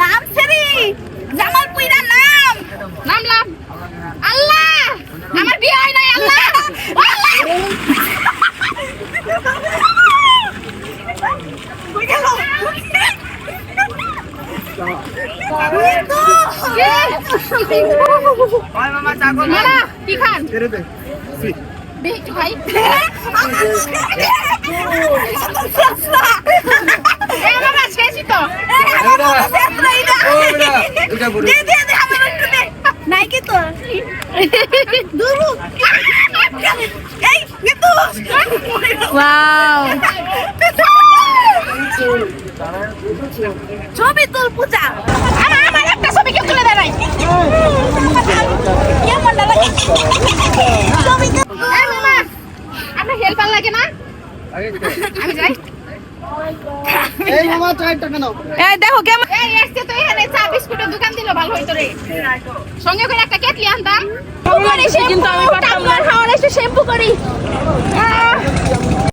নাম ছেড়ি। জামাল পুইরা নাম নামলাম আল্লাহ! আমার বিয়ে হয় নাই আল্লাহ! কি খান? ভাই। নাই কি তো। দুরু এই কিন্তু। ওয়াও ছবি তোর পূজা। আমার আমার একটা ছবি কেউ তুলে দেয় নাই। কেমন লাগে। ছবি এই হেল্পার লাগে না? আমি যাই। এই মামা চায়ের টাকা নাও। এই দেখো কেমন এই আজকে তো এখানে চা বিস্কুটের দোকান দিল ভালো হইতো রে। সঙ্গে করে একটা কেটলি আনতাম। কিন্তু আমি পারতাম না। খাওয়ার এসে শ্যাম্পু করি।